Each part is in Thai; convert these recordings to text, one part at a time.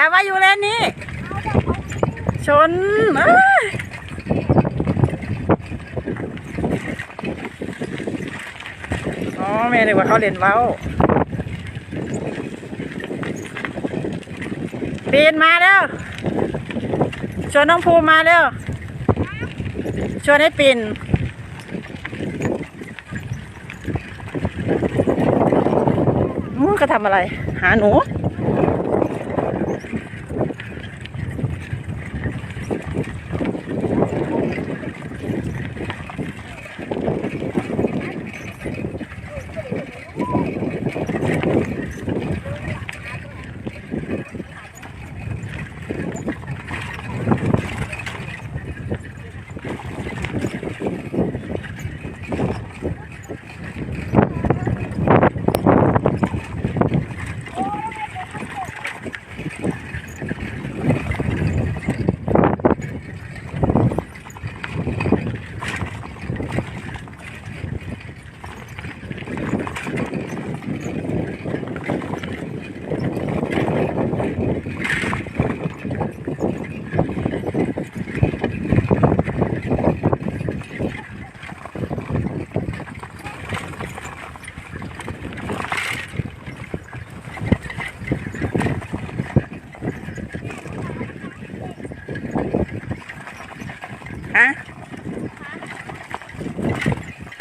อย่ามาอยู่เลนนี้ ชนเอ้ยอ๋อแม่นึกว่าเขาเล่นเว้าปีนมาเร็วชวนน้องภูมาเร็วชวนให้ปีนอู้ก็ทำอะไร หาหนู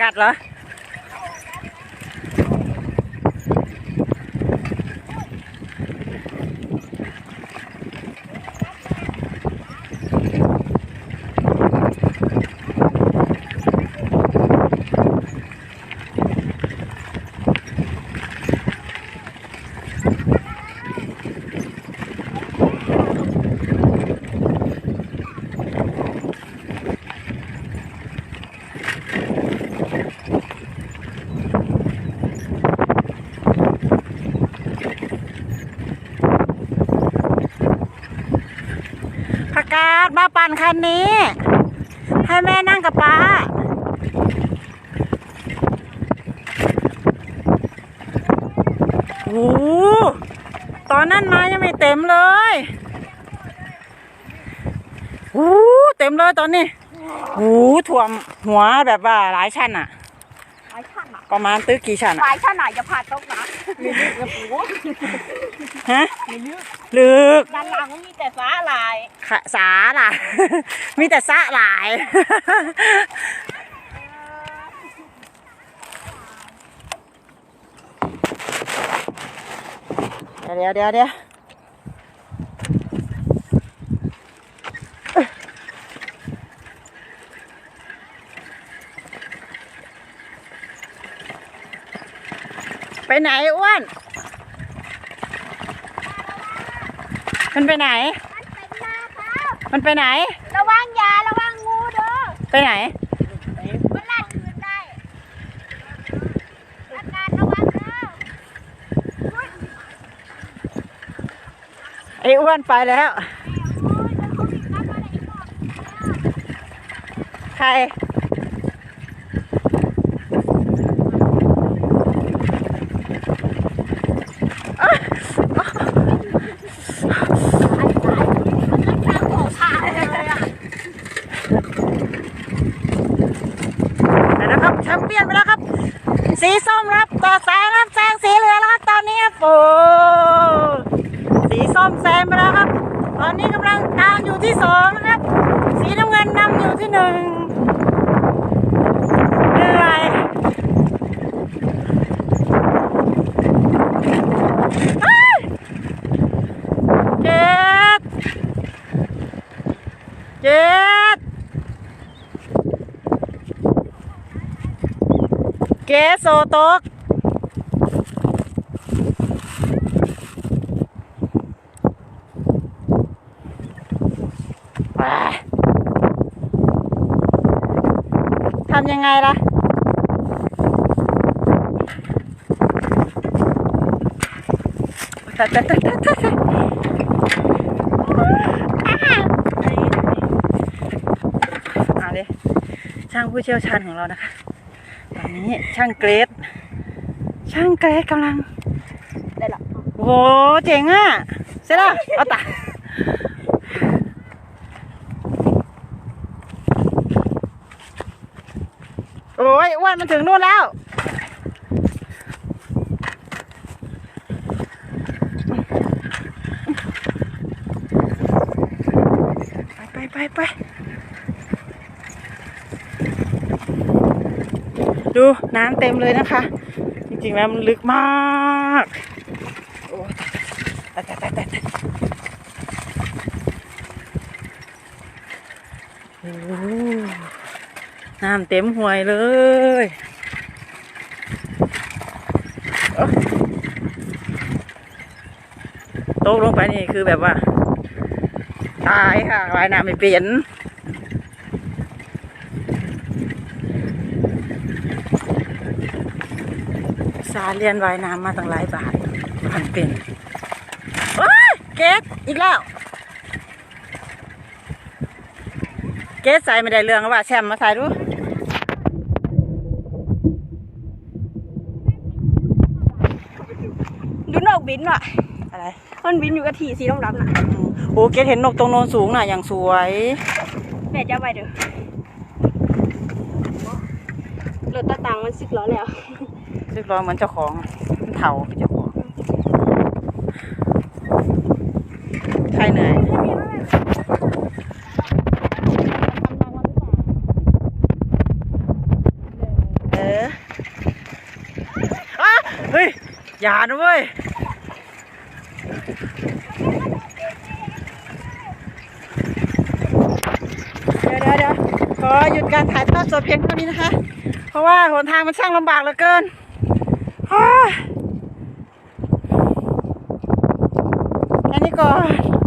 กัดเหรอ ผักกาดมาปั่นคันนี้ ให้แม่นั่งกับป้า โอ้โหตอนนั้นมายังไม่เต็มเลยโอ้โหเต็มเลยตอนนี้โอ้โหถ่วมหัวแบบว่าหลายชั้นอะหลายชั้นอะ ประมาณตึกกี่ชั้นหอะ ลายชั้นอะอย่าผ่านตกนะมีลึกกับปูฮะมีลึกลึกด้านหลังมีแต่ฟ้าลายขะสาล่ะ มีแต่สะหลาย เดี๋ยวเดี๋ยวเดี๋ยว ไปไหนอ้วน มันไปไหน มันไปไหน ระวังยาระวังงูเด้อ ไปไหน มันลาดคืนได้อาการระวังเด้อไอ้อ้วนไปแล้ว ใคร นะครับแชมเปี้ยนไปแล้วครับ ส้มครับต่อแสงครับแสงสีเหลืองแล้วครับตอนนี้ครับโอ้สีส้มแซงไปแล้วครับ ตอนนี้กำลังตามอยู่ที่สองนะครับ สีน้ำเงินนำอยู่ที่หนึ่งเหนื่อยเอ้ยเจ็ดเจ็ด เกโซโตกทำยังไงล่ะตัดตัดตัดตัดตัดอ่าเลยช่างผู้เชี่ยวชาญของเรานะคะ ตอนนี้ช่างเกรดช่างเกรดกำลังได้ละโหเจ๋งอะเสร็จแล้วเอาตายโอ้ยอ้วนมันถึงนู่นแล้วไปไปไปไป ดูน้ำเต็มเลยนะคะ จริงๆแล้วมันลึกมากโอ้ตายตายตายตายโอ้น้ำเต็มห่วยเลยโอ้ตกลงไปนี่คือแบบว่า ตายค่ะว่ายน้ำไม่เป็นาเรียนว่ายน้ำมาตั้งหลายบาทมันเป็นว้าเกตอีกแล้ว เกตใส่ไม่ได้เรื่องว่าแชมมาใส่ดูดูนกบินว่ะอะไรมันบินอยู่กับที่สีดำๆน่ะโอ้เกตเห็นนกตรงโนนสูงน่ะอย่างสวยแม่จะเอาไปเด้อรถตาตังมันสิบล้อแล้ว เรียกร้องเหมือนเจ้าของเถาเป็นเจ้าของใครเหนื่อยเอออะเฮ้ย อย่านะเว้ยเดี๋ยวเดี๋ยวเดี๋ยวขอหยุดการถ่ายทอดสดเพียงเท่านี้นะคะ เพราะว่าหนทางมันช่างลำบากเหลือเกินฮ่าแค่นี้ก่อน